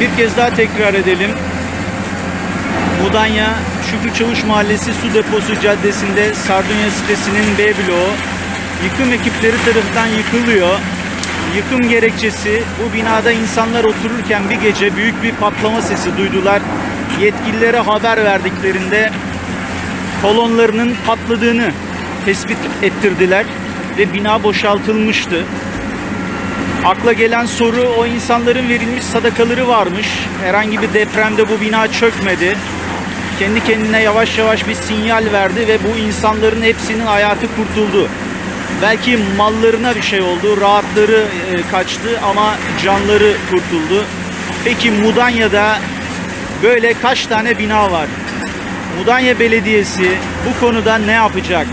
bir kez daha tekrar edelim. Mudanya Şükrü Çavuş Mahallesi Su Deposu Caddesi'nde Sardunya sitesinin B bloğu yıkım ekipleri tarafından yıkılıyor. Yıkım gerekçesi bu binada insanlar otururken bir gece büyük bir patlama sesi duydular. Yetkililere haber verdiklerinde kolonlarının patladığını tespit ettirdiler ve bina boşaltılmıştı. Akla gelen soru o insanların verilmiş sadakaları varmış. Herhangi bir depremde bu bina çökmedi. Kendi kendine yavaş yavaş bir sinyal verdi ve bu insanların hepsinin hayatı kurtuldu. Belki mallarına bir şey oldu, rahatları e, kaçtı ama canları kurtuldu. Peki Mudanya'da böyle kaç tane bina var? Mudanya Belediyesi bu konuda ne yapacak?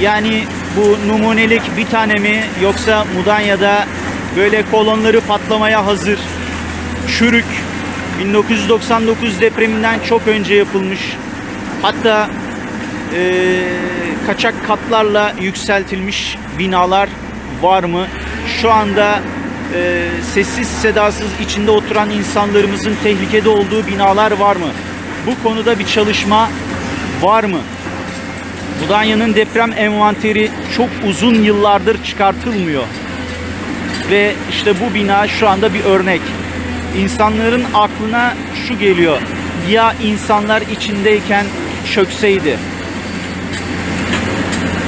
Yani bu numunelik bir tane mi yoksa Mudanya'da böyle kolonları patlamaya hazır çürük 1999 depreminden çok önce yapılmış hatta eee, kaçak katlarla yükseltilmiş binalar var mı? Şu anda eee, sessiz sedasız içinde oturan insanlarımızın tehlikede olduğu binalar var mı? Bu konuda bir çalışma var mı? Mudanya'nın deprem envanteri çok uzun yıllardır çıkartılmıyor. Ve işte bu bina şu anda bir örnek. İnsanların aklına şu geliyor. Ya insanlar içindeyken çökseydi.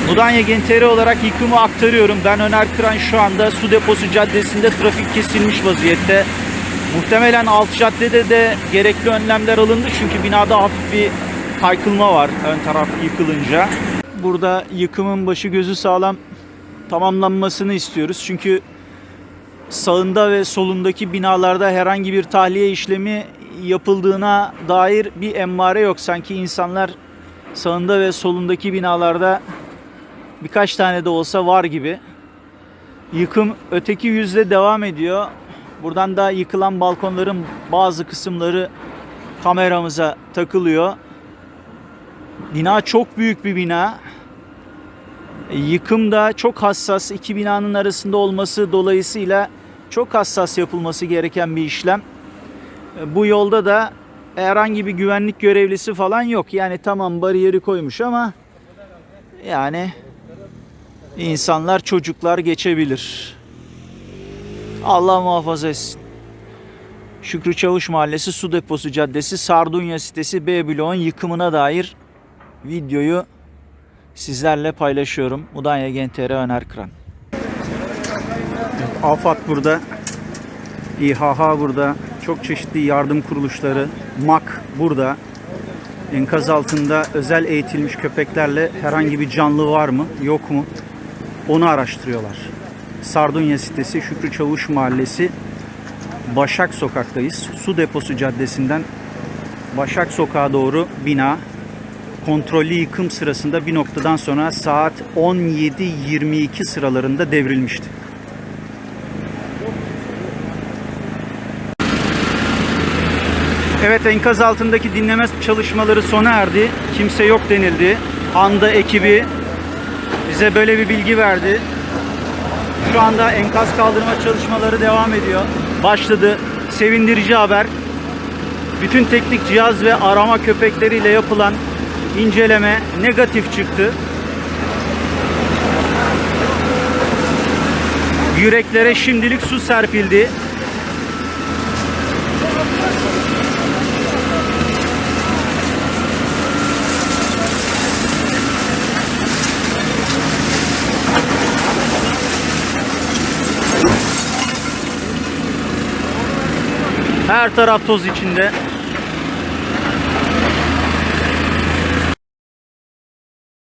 Mudanya Genteri olarak yıkımı aktarıyorum. Ben Öner Kıran şu anda Su Deposu Caddesi'nde trafik kesilmiş vaziyette. Muhtemelen alt caddede de gerekli önlemler alındı çünkü binada hafif bir kaykılma var ön taraf yıkılınca. Burada yıkımın başı gözü sağlam tamamlanmasını istiyoruz. Çünkü sağında ve solundaki binalarda herhangi bir tahliye işlemi yapıldığına dair bir emmare yok. Sanki insanlar sağında ve solundaki binalarda birkaç tane de olsa var gibi. Yıkım öteki yüzde devam ediyor. Buradan da yıkılan balkonların bazı kısımları kameramıza takılıyor. Bina çok büyük bir bina. Yıkım da çok hassas. iki binanın arasında olması dolayısıyla çok hassas yapılması gereken bir işlem. E, Bu yolda da herhangi bir güvenlik görevlisi falan yok. Yani tamam bariyeri koymuş ama yani insanlar, çocuklar geçebilir. Allah muhafaza etsin. Şükrü Çavuş Mahallesi Su Deposu Caddesi Sardunya sitesi B bloğun yıkımına dair videoyu sizlerle paylaşıyorum. Mudanya Gentere Öner Kıran. AFAD burada. İHH burada. Çok çeşitli yardım kuruluşları. MAK burada. Enkaz altında özel eğitilmiş köpeklerle herhangi bir canlı var mı yok mu onu araştırıyorlar. Sardunya sitesi Şükrü Çavuş Mahallesi Başak Sokak'tayız. Su Deposu Caddesi'nden Başak Sokağa doğru bina kontrollü yıkım sırasında bir noktadan sonra saat 17.22 sıralarında devrilmişti. Evet enkaz altındaki dinleme çalışmaları sona erdi. Kimse yok denildi. Anda ekibi bize böyle bir bilgi verdi. Şu anda enkaz kaldırma çalışmaları devam ediyor. Başladı. Sevindirici haber. Bütün teknik cihaz ve arama köpekleriyle yapılan inceleme negatif çıktı. Yüreklere şimdilik su serpildi. Her taraf toz içinde.